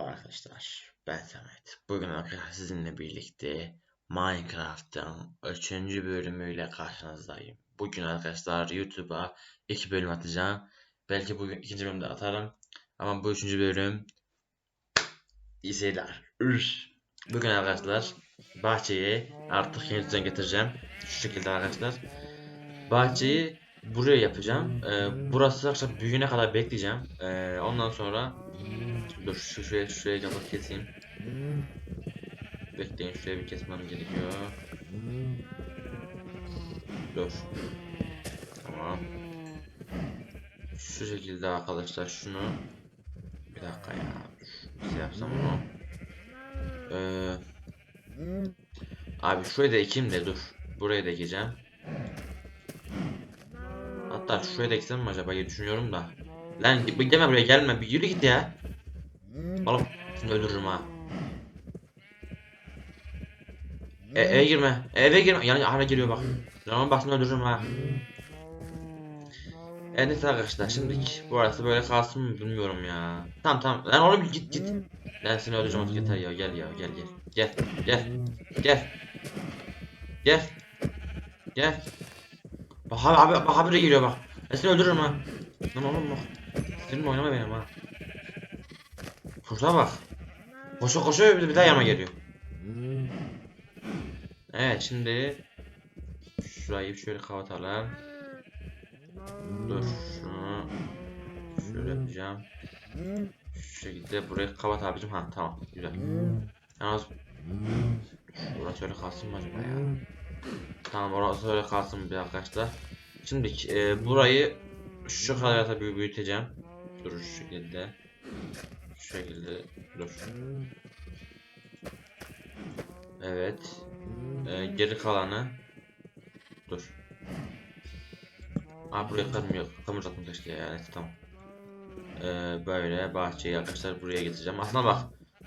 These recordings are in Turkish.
Arkadaşlar ben Samet. Bugün arkadaşlar sizinle birlikte Minecraft'ın 3. bölümüyle karşınızdayım. Bugün arkadaşlar YouTube'a iki bölüm atacağım. Belki bugün ikinci bölümde atarım. Ama bu üçüncü bölüm iyi. Bugün arkadaşlar bahçeyi artık yeni düzen getireceğim. Şu şekilde arkadaşlar. Bahçeyi buraya yapacağım. Ee, burası arkadaşlar büyüyene kadar bekleyeceğim. Ee, ondan sonra Dur şu şuraya şuraya kapat keseyim. Bekleyin şuraya bir kesmem gerekiyor. Dur. Tamam. Şu şekilde arkadaşlar şunu bir dakika ya. Nasıl yapsam bunu? Ee, abi şurayı da ekeyim de dur. Burayı da ekeceğim. Hatta şuraya da eksem mi acaba diye düşünüyorum da. Lan gelme buraya gelme bir yürü git ya. Oğlum seni öldürürüm ha. E, eve girme. Eve girme. Yani hala geliyor bak. Zaman bak seni öldürürüm ha. Evet neyse arkadaşlar şimdilik bu arası böyle kalsın mı bilmiyorum ya. Tamam tamam. Lan oğlum git git. Ben seni öldüreceğim artık yeter ya. Gel ya gel gel. Gel gel. Gel. Gel. Gel. Bak abi abi bak abi de geliyor bak. Ben seni öldürürüm ha. Lan oğlum bak. Seninle oynama benim ha. Şurada bak. Koşu koşu bir daha yanıma geliyor. Evet şimdi şurayı şöyle kapatalım. Dur şunu şöyle yapacağım. Şu şekilde burayı kapat abicim. Ha tamam güzel. Yalnız burası öyle kalsın mı acaba ya? Tamam orası öyle kalsın bir arkadaşlar. Şimdi e, burayı şu kadar tabii büyüteceğim. Dur şu şekilde. Şu şekilde dur. Evet. Ee, geri kalanı dur. Aa buraya kırmıyor. Kırmayacaktım keşke ya. Evet tamam. Ee, böyle bahçeyi arkadaşlar buraya getireceğim. Aslında bak.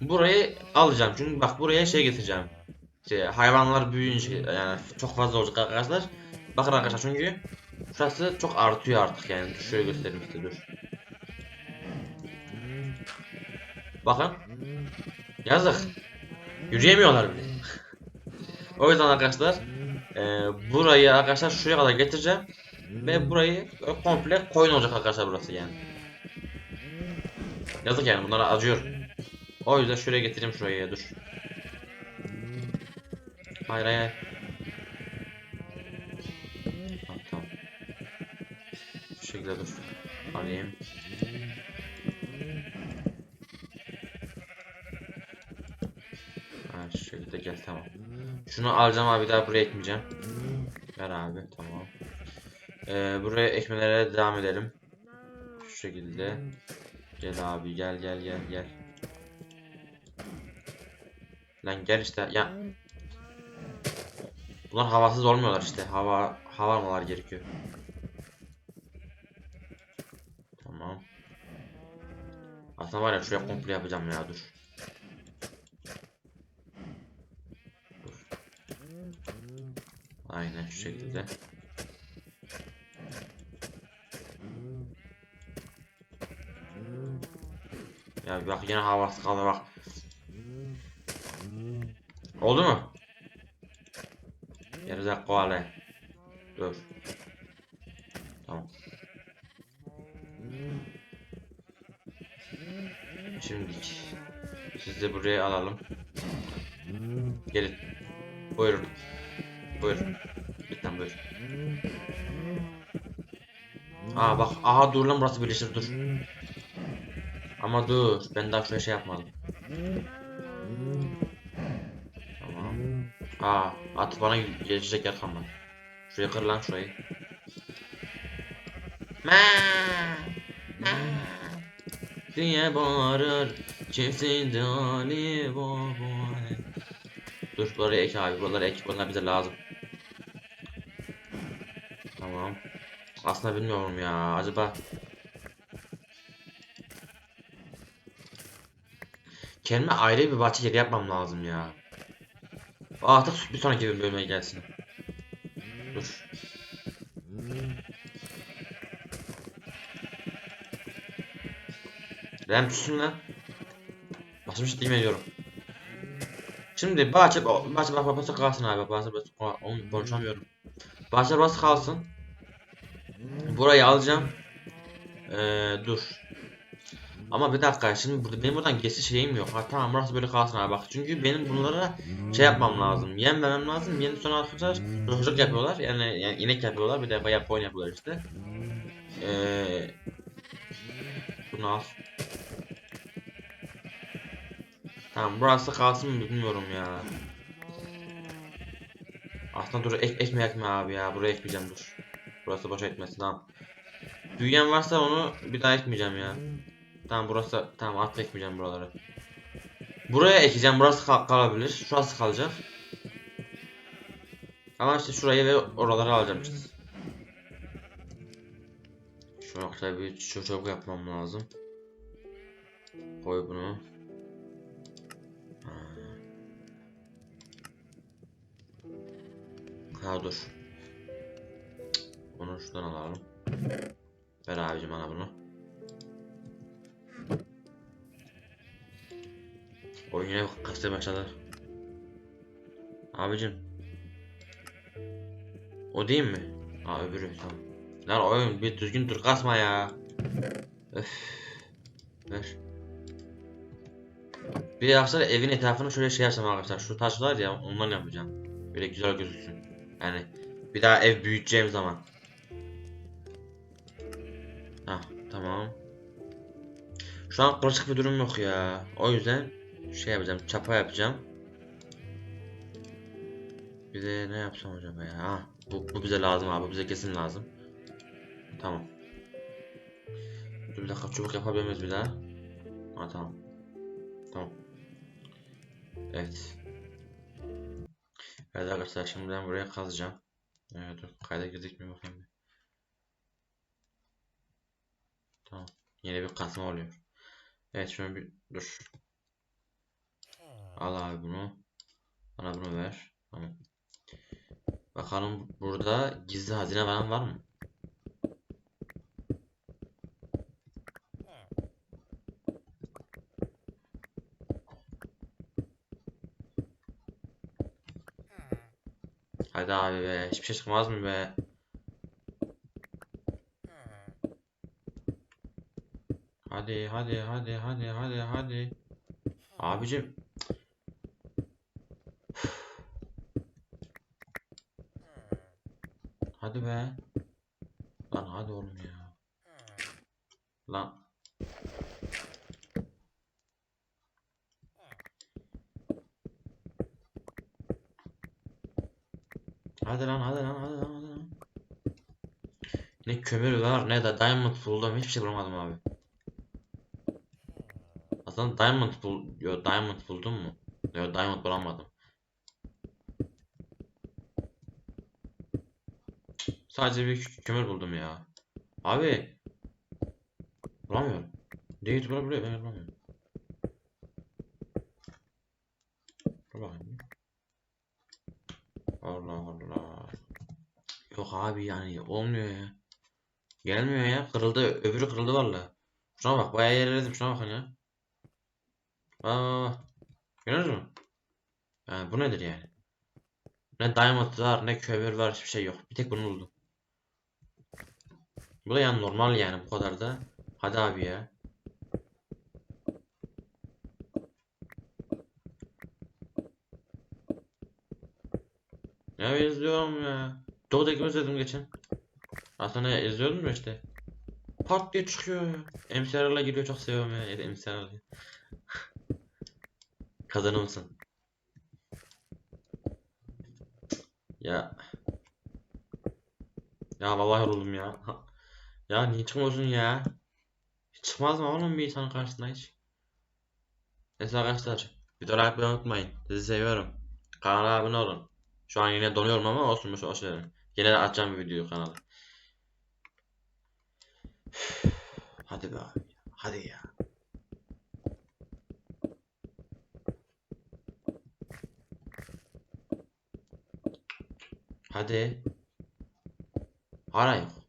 Burayı alacağım. Çünkü bak buraya şey getireceğim. Şey, hayvanlar büyüyünce yani çok fazla olacak arkadaşlar. Bakın arkadaşlar çünkü şurası çok artıyor artık yani. Dur, Şöyle göstereyim size dur. Bakın. Yazık. Yürüyemiyorlar bile. o yüzden arkadaşlar e, burayı arkadaşlar şuraya kadar getireceğim ve burayı komple koyun olacak arkadaşlar burası yani. Yazık yani bunlara acıyor. O yüzden şuraya getireyim şuraya dur. Hayır hayır. Şekilde dur. Alayım. Ha şu şekilde gel tamam. Şunu alacağım abi daha buraya ekmeyeceğim. Ver abi tamam. Ee, buraya ekmelere devam edelim. Şu şekilde. Gel abi gel gel gel gel. Lan gel işte ya. Bunlar havasız olmuyorlar işte. Hava hava almalar gerekiyor. Tamam. Aslında var ya şuraya komple yapacağım ya dur. Aynen şu şekilde. Ya bak yine havası kaldı bak. Oldu mu? Gerizek koale. Dur. Tamam. Şimdi siz buraya alalım. Gelin. Buyurun. Buyurun. Lütfen buyur. Aa bak aha dur lan burası birleşir dur. Ama dur ben daha şöyle şey yapmadım. Tamam. Aa at bana geçecek yer kalmadı. Şuraya kır lan şurayı. Ma, ma. Diye bağırır çiftinde Ali Baba. Dur buraya ek abi buraları ek bunlar bize lazım. Tamam. Aslında bilmiyorum ya. Acaba kendime ayrı bir bahçe yeri yapmam lazım ya. Artık bir sonraki bölüme gelsin. Dur. Rem tutsun lan. Basmış değil mi diyorum. Şimdi bahçe bahçe bak babası kalsın abi. Bahçe onu konuşamıyorum. Bahçe burası kalsın. Burayı alacağım. Ee, dur. Ama bir dakika şimdi burada benim buradan geçiş şeyim yok. Ha tamam burası böyle kalsın abi bak. Çünkü benim bunlara şey yapmam lazım. Yem vermem lazım. Yem sonra arkadaşlar çocuk yapıyorlar. Yani, yani inek yapıyorlar. Bir de bayağı koyun yapıyorlar işte. Ee, bunu al. Tamam burası kalsın mı bilmiyorum ya. Aslında dur ek ekme ekme abi ya. Buraya ekmeyeceğim dur. Burası boş etmesin tamam. Büyüyen varsa onu bir daha ekmeyeceğim ya. Tamam burası tamam artık ekmeyeceğim buraları. Buraya ekeceğim burası kal- kalabilir. Şurası kalacak. Ama işte şurayı ve oraları alacağım işte. Şu noktaya bir çok çabuk yapmam lazım. Koy bunu. Ha dur. Bunu şuradan alalım. Ver abicim bana bunu. Oyun yine kasmaya başladı. Abicim. O değil mi? Ha öbürü tamam. Lan oyun bir düzgün dur kasma ya. Öf. Ver. Bir de evin etrafını şöyle şey yapsam arkadaşlar. Şu taşlar ya ondan yapacağım. Böyle güzel gözüksün. Yani bir daha ev büyüteceğim zaman. Hah tamam. Şu an karışık bir durum yok ya. O yüzden şey yapacağım. Çapa yapacağım. Bir de ne yapsam acaba ya? Ha, bu, bu bize lazım abi. Bu bize kesin lazım. Tamam. Dur bir dakika çubuk yapabilir miyiz bir daha? Ha tamam. Tamam. Evet. Evet arkadaşlar şimdi ben buraya kazacağım. Evet dur kayda girdik mi bakayım bir. Tamam. Yine bir kazma oluyor. Evet şöyle bir dur. Al abi bunu. Bana bunu ver. Tamam. Bakalım burada gizli hazine falan var mı? Hadi abi be. Hiçbir şey çıkmaz mı be? Hadi hadi hadi hadi hadi hadi. Abicim. Hadi be. Lan hadi oğlum ya. Lan. Hadi lan hadi lan hadi lan hadi lan. Ne kömür var ne de diamond buldum hiçbir şey bulamadım abi. Aslında diamond bul yo diamond buldum mu? Yo diamond bulamadım. Sadece bir kö- kömür buldum ya. Abi. Bulamıyorum. Değil bulabiliyor ben bulamıyorum. Allah Allah. Yok abi yani olmuyor ya. Gelmiyor ya. Kırıldı. Öbürü kırıldı valla. Şuna bak bayağı yerledim şuna bakın ya. Aa, bak. Görüyor musun? Yani bu nedir yani? Ne diamond var ne kömür var hiçbir şey yok. Bir tek bunu buldum. Bu da yani normal yani bu kadar da. Hadi abi ya. Ya izliyorum ya. Doğu Ekmek izledim geçen. Aslında izliyordum ya işte. Pat diye çıkıyor. MCR'la giriyor çok seviyorum ya. Da MCR'la. Kazanır mısın? Ya. Ya vallahi yoruldum ya. Ya niye çıkmıyorsun ya? Hiç çıkmaz mı oğlum bir insan karşısına hiç? Neyse arkadaşlar. Videoyu like unutmayın. Sizi seviyorum. Kanala abone olun. Şu an yine donuyorum ama olsun boş boş de açacağım video kanalı. Hadi be abi. Hadi ya. Hadi. Hala.